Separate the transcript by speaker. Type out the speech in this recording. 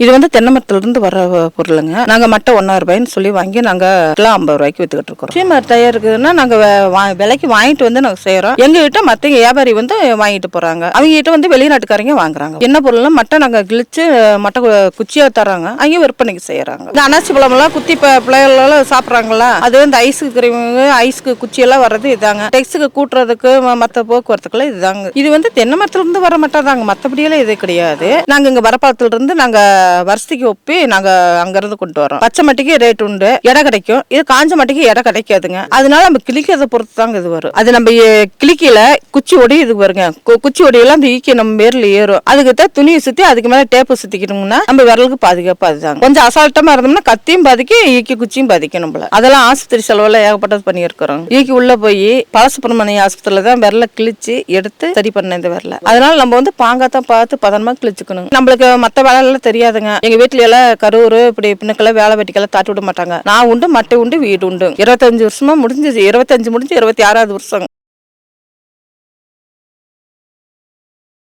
Speaker 1: இது வந்து தென்னை இருந்து வர பொருளுங்க. நாங்க மட்டை ஒன்னா ரூபாய்ன்னு சொல்லி வாங்கி நாங்க கிலோ ஐம்பது ரூபாய்க்கு வித்துக்கிட்டு இருக்கோம் சீமர் தயார் இருக்குதுன்னா நாங்க விலைக்கு வாங்கிட்டு வந்து நாங்க செய்யறோம் எங்க கிட்ட மத்த வியாபாரி வந்து வாங்கிட்டு போறாங்க. அவங்க கிட்ட வந்து வெளிநாட்டுக்காரங்க வாங்குறாங்க. என்ன பொருள்னா மட்டை நாங்க கிழிச்சு மட்டை குச்சியாக குச்சியா தராங்க அங்கே விற்பனைக்கு செய்யறாங்க இந்த அனாசி பழம் எல்லாம் குத்தி ப- பிள்ளைகள் எல்லாம் அது வந்து ஐஸுக்கு கிரீமுங்க ஐஸ்க்கு குச்சி எல்லாம் வர்றது இதாங்க. டெக்ஸுக்கு கூட்டுறதுக்கு ம- மத்த போக்குவரத்துக்குலாம் இதுதாங்க இது வந்து தென்னை இருந்து வர மட்டும் தாங்க. மத்தபடியெல்லாம் இது கிடையாது. நாங்க இங்க வரப்பாளத்துல இருந்து நாங்க வருஷத்துக்கு ஒப்பி நாங்க அங்கேருந்து கொண்டு வரோம் பச்சை மட்டிக்கு ரேட் உண்டு. இடம் கிடைக்கும். இது காஞ்ச மட்டிக்கு இடம் கிடைக்காதுங்க. அதனால நம்ம கிளிக்கிறத பொறுத்து தாங்க இது வரும். அது நம்ம எ- கிளிக்கல குச்சி ஒடி இது வருங்க. கு- குச்சி ஒடியெல்லாம் அந்த ஈக்கி நம்ம மேரில் ஏறும். அதுக்கு தான் துணியை சுத்தி அதுக்கு மேல டேப்பு சுத்திக்கணும்னா நம்ம விரலுக்கு பாதுகாப்பு அதுதாங்க. கொஞ்சம் அசால்ட்டமா இருந்தோம்னா கத்தியும் பாதிக்கும் ஈக்கி குச்சியும் பாதிக்கும் நம்மள. அதெல்லாம் ஆஸ்பத்திரி செலவுல ஏகப்பட்டது பண்ணியிருக்கிறோம் ஈக்கி உள்ள போய் பாலசுப்ரமணிய ஆஸ்பத்திரியில தான் விரல கிழிச்சு எடுத்து சரி பண்ண இந்த விரல. அதனால நம்ம வந்து பாங்காத்தான் பார்த்து பதனமா கிழிச்சுக்கணும் நம்மளுக்கு மற்ற வேலை தெரியாது கிடையாதுங்க எங்க வீட்டுல எல்லாம் கரூர் இப்படி பின்னுக்கெல்லாம் வேலை வெட்டிக்கெல்லாம் தாட்டி விட மாட்டாங்க. நான் உண்டு மட்டை உண்டு வீடு உண்டு. இருபத்தஞ்சு வருஷமா முடிஞ்சது இருபத்தஞ்சு முடிஞ்சு இருபத்தி ஆறாவது வருஷம்.